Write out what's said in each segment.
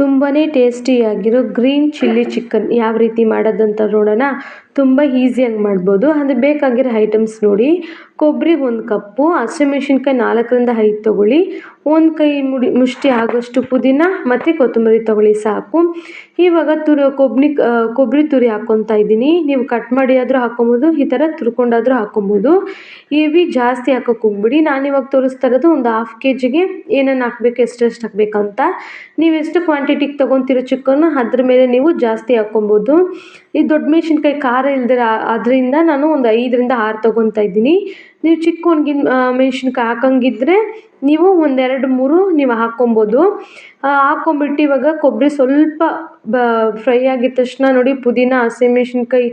ತುಂಬಾ ಟೇಸ್ಟಿಯಾಗಿರೋ green chilli chicken ಯಾವ ರೀತಿ ಮಾಡೋದಂತ ನೋಡೋಣ. ತುಂಬ ಈಸಿಯಾಗಿ ಮಾಡ್ಬೋದು. ಅಂದರೆ ಬೇಕಾಗಿರೋ ಐಟಮ್ಸ್ ನೋಡಿ. ಕೊಬ್ಬರಿ ಒಂದು ಕಪ್ಪು ಹಸಿಮೆಣ್ಸಿನ್ಕಾಯಿ ನಾಲ್ಕರಿಂದ ಐದು ತೊಗೊಳ್ಳಿ. ಒಂದು ಕೈ ಮುಡಿ, ಮುಷ್ಟಿ ಆಗೋಷ್ಟು ಪುದೀನ ಮತ್ತು ಕೊತ್ತಂಬರಿ ತೊಗೊಳ್ಳಿ ಸಾಕು. ಇವಾಗ ತುರಿ ಕೊಬ್ಬರಿ ಕೊಬ್ಬರಿ ತುರಿ ಹಾಕ್ಕೊತಾ ಇದ್ದೀನಿ. ನೀವು ಕಟ್ ಮಾಡಿ ಆದರೂ ಹಾಕ್ಕೊಬೋದು ಈ ಥರ ತುರ್ಕೊಂಡಾದರೂ ಹಾಕ್ಕೊಬೋದು ಇವಿ ಜಾಸ್ತಿ ಹಾಕೋಕೆ ಹೋಗ್ಬಿಡಿ. ನಾನು ಇವಾಗ ತೋರಿಸ್ತಾ ಇರೋದು ಒಂದು ಹಾಫ್ ಕೆ ಜಿಗೆ ಏನೇನು ಹಾಕ್ಬೇಕು ಎಷ್ಟೆಷ್ಟು ಹಾಕ್ಬೇಕಂತ. ನೀವು ಎಷ್ಟು ಕ್ವಾಂಟಿಟಿಗೆ ತೊಗೊತಿರೋ ಚಿಕನ್ನು ಅದ್ರ ಮೇಲೆ ನೀವು ಜಾಸ್ತಿ ಹಾಕ್ಕೊಬೋದು ಈ ದೊಡ್ಡ ಮೆಣಸಿನ್ಕಾಯಿ ಖಾರ ಇಲ್ದಿರ ಅದರಿಂದ ನಾನು ಒಂದು ಐದರಿಂದ ಆರು ತೊಗೊತಾ ಇದ್ದೀನಿ. ನೀವು ಚಿಕ್ಕ ಒಣಗಿನ ಮೆಣ್ಸಿನ್ಕಾಯಿ ಹಾಕೋಂಗಿದ್ರೆ ನೀವು ಒಂದೆರಡು ಮೂರು ನೀವು ಹಾಕ್ಕೊಬೋದು. ಹಾಕ್ಕೊಂಬಿಟ್ಟು ಇವಾಗ ಕೊಬ್ಬರಿ ಸ್ವಲ್ಪ ಬ, ಫ್ರೈ ಆಗಿದ ತಕ್ಷಣ ನೋಡಿ ಪುದೀನ ಹಸಿಮೆಣ್ಸಿನ್ಕಾಯಿ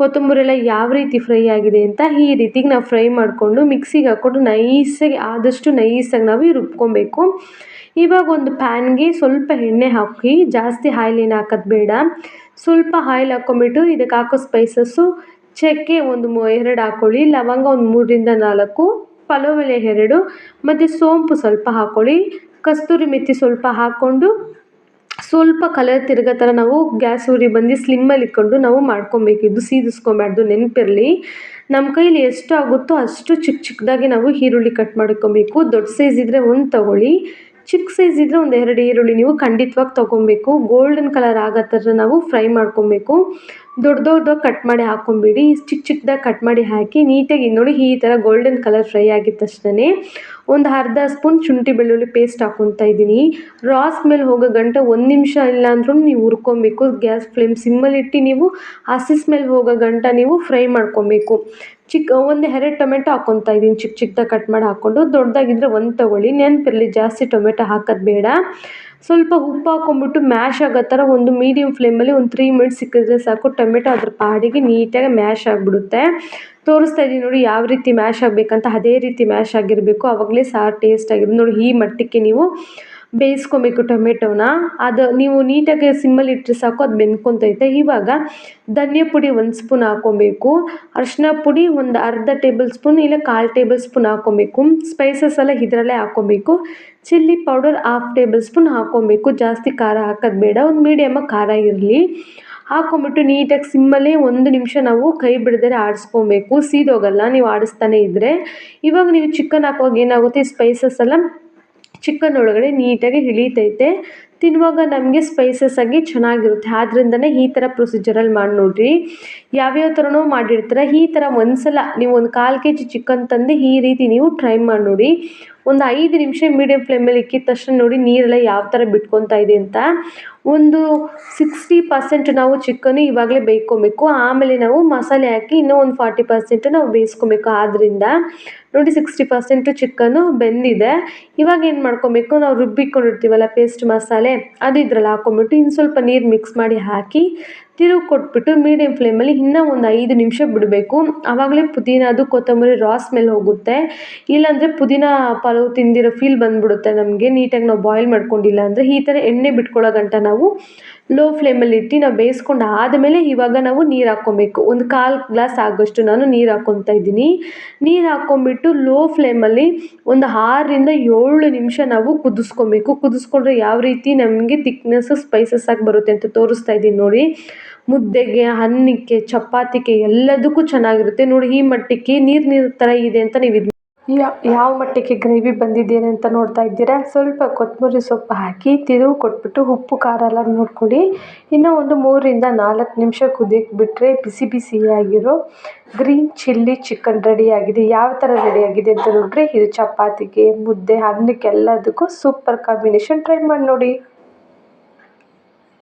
ಕೊತ್ತಂಬರಿ ಎಲ್ಲ ಯಾವ ರೀತಿ ಫ್ರೈ ಆಗಿದೆ ಅಂತ ಈ ರೀತಿಗೆ ನಾವು ಫ್ರೈ ಮಾಡಿಕೊಂಡು ಮಿಕ್ಸಿಗೆ ಹಾಕ್ಕೊಂಡು ನೈಸಾಗಿ ಆದಷ್ಟು ನೈಸಾಗಿ ನಾವು ರುಬ್ಕೊಬೇಕು. ಇವಾಗ ಒಂದು ಪ್ಯಾನ್ಗೆ ಸ್ವಲ್ಪ ಎಣ್ಣೆ ಹಾಕಿ, ಜಾಸ್ತಿ ಆಯಿಲ್ ಏನು ಹಾಕೋದು ಬೇಡ. ಸ್ವಲ್ಪ ಆಯಿಲ್ ಹಾಕ್ಕೊಂಬಿಟ್ಟು ಇದಕ್ಕೆ ಹಾಕೋ ಸ್ಪೈಸಸ್ಸು ಚಕ್ಕೆ ಒಂದು ಎರಡು ಹಾಕ್ಕೊಳ್ಳಿ ಲವಂಗ ಒಂದು ಮೂರರಿಂದ ನಾಲ್ಕು, ಪಲಾವ್ ಎಲೆ ಎರಡು, ಮತ್ತು ಸೋಂಪು ಸ್ವಲ್ಪ ಹಾಕ್ಕೊಳ್ಳಿ ಕಸ್ತೂರಿ ಮೆಥಿ ಸ್ವಲ್ಪ ಹಾಕ್ಕೊಂಡು ಸ್ವಲ್ಪ ಕಲರ್ ತಿರ್ಗೋ ಥರ ನಾವು ಗ್ಯಾಸ್ ಉರಿ ಬಂದು ಸ್ಲಿಮ್ಮಲ್ಲಿ ಇಟ್ಕೊಂಡು ನಾವು ಮಾಡ್ಕೊಬೇಕು. ಇದು ಸೀದಿಸ್ಕೊಬಾರ್ದು ನೆನಪಿರಲಿ. ನಮ್ಮ ಕೈಲಿ ಎಷ್ಟು ಆಗುತ್ತೋ ಅಷ್ಟು ಚಿಕ್ಕ ಚಿಕ್ಕದಾಗಿ ನಾವು ಈರುಳ್ಳಿ ಕಟ್ ಮಾಡ್ಕೊಬೇಕು. ದೊಡ್ಡ ಸೈಜ್ ಇದ್ದರೆ ಒಂದು ತಗೊಳ್ಳಿ. ಚಿಕ್ಕ ಸೈಜ್ ಇದ್ದರೆ ಒಂದು ಎರಡು ಈರುಳ್ಳಿ ನೀವು ಖಂಡಿತವಾಗಿ ತೊಗೊಬೇಕು. ಗೋಲ್ಡನ್ ಕಲರ್ ಆಗೋ ಥರ ನಾವು ಫ್ರೈ ಮಾಡ್ಕೊಬೇಕು. ದೊಡ್ಡ ದೊಡ್ಡದಾಗಿ ಕಟ್ ಮಾಡಿ ಹಾಕ್ಕೊಂಬಿಡಿ ಚಿಕ್ಕ ಚಿಕ್ಕದಾಗಿ ಕಟ್ ಮಾಡಿ ಹಾಕಿ ನೀಟಾಗಿ ನೋಡಿ ಈ ಥರ ಗೋಲ್ಡನ್ ಕಲರ್ ಫ್ರೈ ಆಗಿದ ತಕ್ಷಣವೇ ಒಂದು ಅರ್ಧ ಸ್ಪೂನ್ ಶುಂಠಿ ಬೆಳ್ಳುಳ್ಳಿ ಪೇಸ್ಟ್ ಹಾಕೊತಾ ಇದ್ದೀನಿ. ರಾ ಸ್ಮೆಲ್ ಹೋಗೋ ಗಂಟ ಒಂದು ನಿಮಿಷ ಇಲ್ಲ ಅಂದ್ರೂ ನೀವು ಹುರ್ಕೊಬೇಕು. ಗ್ಯಾಸ್ ಫ್ಲೇಮ್ ಸಿಮ್ಮಲ್ಲಿಟ್ಟು ನೀವು ಹಸಿ ಸ್ಮೆಲ್ ಹೋಗೋ ಗಂಟ ನೀವು ಫ್ರೈ ಮಾಡ್ಕೊಬೇಕು. ಚಿಕ್ಕ ಒಂದು ಎರಡು ಟೊಮೆಟೊ ಹಾಕ್ಕೊತಾ ಇದ್ದೀನಿ. ಚಿಕ್ಕ ಚಿಕ್ಕದಾಗಿ ಕಟ್ ಮಾಡಿ ಹಾಕ್ಕೊಂಡು ದೊಡ್ಡದಾಗಿದ್ದರೆ ಒಂದು ತೊಗೊಳ್ಳಿ. ನೆನಪಿರಲಿ ಜಾಸ್ತಿ ಟೊಮೆಟೊ ಹಾಕೋದು ಬೇಡ. ಸ್ವಲ್ಪ ಉಪ್ಪು ಹಾಕ್ಕೊಂಬಿಟ್ಟು ಮ್ಯಾಶ್ ಆಗೋ ಥರ ಒಂದು ಮೀಡಿಯಮ್ ಫ್ಲೇಮಲ್ಲಿ ಒಂದು ತ್ರೀ ಮಿನಿಟ್ಸ್ ಸಿಕ್ಕಿದ್ರೆ ಸಾಕು. ಟೊಮೆಟೊ ಅದ್ರ ಪಾಡಿಗೆ ನೀಟಾಗಿ ಮ್ಯಾಶ್ ಆಗಿಬಿಡುತ್ತೆ. ತೋರಿಸ್ತಾ ಇದ್ದೀನಿ ನೋಡಿ ಯಾವ ರೀತಿ ಮ್ಯಾಶ್ ಆಗಬೇಕಂತ. ಅದೇ ರೀತಿ ಮ್ಯಾಶ್ ಆಗಿರಬೇಕು. ಆವಾಗಲೇ ಸಾರು ಟೇಸ್ಟ್ ಆಗಿರೋದು ನೋಡಿ ಈ ಮಟ್ಟಕ್ಕೆ ನೀವು ಬೇಯಿಸ್ಕೊಬೇಕು ಟೊಮೆಟೊನ. ಅದು ನೀವು ನೀಟಾಗಿ ಸಿಮ್ಮಲ್ಲಿ ಇಟ್ಟರೆ ಸಾಕು, ಅದು ಬೆಂದ್ಕೊತೈತೆ. ಇವಾಗ ಧನಿಯಾ ಪುಡಿ ಒಂದು ಸ್ಪೂನ್ ಹಾಕ್ಕೊಬೇಕು ಅರಿಶಿನ ಪುಡಿ ಒಂದು ಅರ್ಧ ಟೇಬಲ್ ಸ್ಪೂನ್ ಇಲ್ಲ ಕಾಲು ಟೇಬಲ್ ಸ್ಪೂನ್ ಹಾಕ್ಕೊಬೇಕು ಸ್ಪೈಸಸ್ ಎಲ್ಲ ಇದರಲ್ಲೇ ಹಾಕ್ಕೊಬೇಕು chilli powder half tablespoon ಹಾಕ್ಕೊಬೇಕು ಜಾಸ್ತಿ ಖಾರ ಹಾಕೋದು ಬೇಡ, ಒಂದು ಮೀಡಿಯಮಾಗಿ ಖಾರ ಇರಲಿ. ಹಾಕ್ಕೊಂಬಿಟ್ಟು ನೀಟಾಗಿ ಸಿಮ್ಮಲ್ಲೇ ಒಂದು ನಿಮಿಷ ನಾವು ಕೈ ಬಿಡದೇ ಆಡಿಸ್ಕೊಬೇಕು. ಸೀದೋಗಲ್ಲ, ನೀವು ಆಡಿಸ್ತಾನೆ ಇದ್ದರೆ ಇವಾಗ ನೀವು ಚಿಕನ್ ಹಾಕುವಾಗ ಏನಾಗುತ್ತೆ? ಸ್ಪೈಸಸ್ ಎಲ್ಲ ಚಿಕನ್ ಒಳಗಡೆ ನೀಟಾಗಿ ಹಿಳೀತೈತೆ. ತಿನ್ನುವಾಗ ನಮಗೆ ಸ್ಪೈಸಸ್ ಆಗಿ ಚೆನ್ನಾಗಿರುತ್ತೆ. ಆದ್ರಿಂದನೇ ಈ ಥರ ಪ್ರೊಸೀಜರಲ್ಲಿ ಮಾಡಿ ನೋಡಿರಿ. ಯಾವ್ಯಾವ ಥರನೋ ಮಾಡಿರ್ತಾರೆ, ಈ ಥರ ಒಂದ್ಸಲ ನೀವು ಒಂದು ಕಾಲು ಕೆ ಜಿ ಚಿಕನ್ ತಂದು ಈ ರೀತಿ ನೀವು ಟ್ರೈ ಮಾಡಿ ನೋಡಿ. ಒಂದು ಐದು ನಿಮಿಷ ಮೀಡಿಯಮ್ ಫ್ಲೇಮಲ್ಲಿ ಇಕ್ಕಿದ ತಕ್ಷಣ ನೋಡಿ ನೀರೆಲ್ಲ ಯಾವ ಥರ ಬಿಟ್ಕೊತಾ ಇದೆ ಅಂತ. ಒಂದು ಸಿಕ್ಸ್ಟಿ ಪರ್ಸೆಂಟ್ ನಾವು ಚಿಕನ್ ಇವಾಗಲೇ ಬೇಯ್ಕೊಬೇಕು. ಆಮೇಲೆ ನಾವು ಮಸಾಲೆ ಹಾಕಿ ಇನ್ನೂ ಒಂದು ಫಾರ್ಟಿ ಪರ್ಸೆಂಟ್ ನಾವು ಬೇಯಿಸ್ಕೊಬೇಕು. ಆದ್ದರಿಂದ ನೋಡಿ ಸಿಕ್ಸ್ಟಿ ಪರ್ಸೆಂಟು ಚಿಕನ್ನು ಬೆಂದಿದೆ. ಇವಾಗ ಏನು ಮಾಡ್ಕೊಬೇಕು? ನಾವು ರುಬ್ಬಿಕೊಂಡಿರ್ತೀವಲ್ಲ ಪೇಸ್ಟ್ ಮಸಾಲೆ, ಅದು ಇದ್ರಲ್ಲಿ ಹಾಕೊಂಬಿಟ್ಟು ಇನ್ನು ಸ್ವಲ್ಪ ನೀರು ಮಿಕ್ಸ್ ಮಾಡಿ ಹಾಕಿ ತಿರುಗಿ ಕೊಟ್ಬಿಟ್ಟು ಮೀಡಿಯಮ್ ಫ್ಲೇಮಲ್ಲಿ ಇನ್ನೂ ಒಂದು ಐದು ನಿಮಿಷ ಬಿಡಬೇಕು. ಆವಾಗಲೇ ಪುದೀನದು ಕೊತ್ತಂಬರಿ ರಾ ಸ್ಮೆಲ್ ಹೋಗುತ್ತೆ. ಇಲ್ಲಾಂದರೆ ಪುದೀನ ಪಲಾವ್ ತಿಂದಿರೋ ಫೀಲ್ ಬಂದುಬಿಡುತ್ತೆ ನಮಗೆ. ನೀಟಾಗಿ ನಾವು ಬಾಯ್ಲ್ ಮಾಡ್ಕೊಂಡಿಲ್ಲ ಅಂದರೆ ಈ ಥರ ಎಣ್ಣೆ ಬಿಟ್ಕೊಳ್ಳೋ ಗಂಟ ನಾವು ಲೋ ಫ್ಲೇಮಲ್ಲಿ ಇಟ್ಟು ನಾವು ಬೇಯಿಸ್ಕೊಂಡು ಆದಮೇಲೆ ಇವಾಗ ನಾವು ನೀರು ಹಾಕ್ಕೊಬೇಕು. ಒಂದು ಕಾಲು ಗ್ಲಾಸ್ ಆಗೋಷ್ಟು ನಾನು ನೀರು ಹಾಕ್ಕೊತಾ ಇದ್ದೀನಿ. ನೀರು ಹಾಕ್ಕೊಂಬಿಟ್ಟು ಲೋ ಫ್ಲೇಮಲ್ಲಿ ಒಂದು ಆರರಿಂದ ಏಳು ನಿಮಿಷ ನಾವು ಕುದಿಸ್ಕೊಬೇಕು. ಕುದಿಸ್ಕೊಂಡ್ರೆ ಯಾವ ರೀತಿ ನಮಗೆ ತಿಕ್ನೆಸ್ಸು ಸ್ಪೈಸಸ್ ಆಗಿ ಬರುತ್ತೆ ಅಂತ ತೋರಿಸ್ತಾ ಇದ್ದೀನಿ ನೋಡಿ. ಮುದ್ದೆಗೆ ಅನ್ನಕ್ಕೆ ಚಪಾತಿಗೆ ಎಲ್ಲದಕ್ಕೂ ಚೆನ್ನಾಗಿರುತ್ತೆ. ನೋಡಿ, ಈ ಮಟ್ಟಕ್ಕೆ ನೀರು ನೀರು ಥರ ಇದೆ ಅಂತ ನೀವು ಇದು ಯಾವ ಮಟ್ಟಕ್ಕೆ ಗ್ರೇವಿ ಬಂದಿದೆ ಅಂತ ನೋಡ್ತಾ ಇದ್ದೀರಾ? ಸ್ವಲ್ಪ ಕೊತ್ತಂಬರಿ ಸೊಪ್ಪು ಹಾಕಿ, ತಿರುವು ಕೊಟ್ಬಿಟ್ಟು ಉಪ್ಪು, ಖಾರ ಎಲ್ಲ ನೋಡ್ಕೊಳ್ಳಿ. ಇನ್ನೂ ಒಂದು ಮೂರರಿಂದ ನಾಲ್ಕು ನಿಮಿಷ ಕುದಿಯಕ್ಕೆ ಬಿಟ್ಟರೆ ಬಿಸಿ ಬಿಸಿಯಾಗಿರೋ ಗ್ರೀನ್ ಚಿಲ್ಲಿ ಚಿಕನ್ ರೆಡಿಯಾಗಿದೆ ಯಾವ ಥರ ರೆಡಿಯಾಗಿದೆ ಅಂತ ನೋಡಿದ್ರೆ ಇದು ಚಪಾತಿಗೆ, ಮುದ್ದೆ ಅನ್ನಕ್ಕೆ ಎಲ್ಲದಕ್ಕೂ ಸೂಪರ್ ಕಾಂಬಿನೇಷನ್. ಟ್ರೈ ಮಾಡಿ ನೋಡಿ.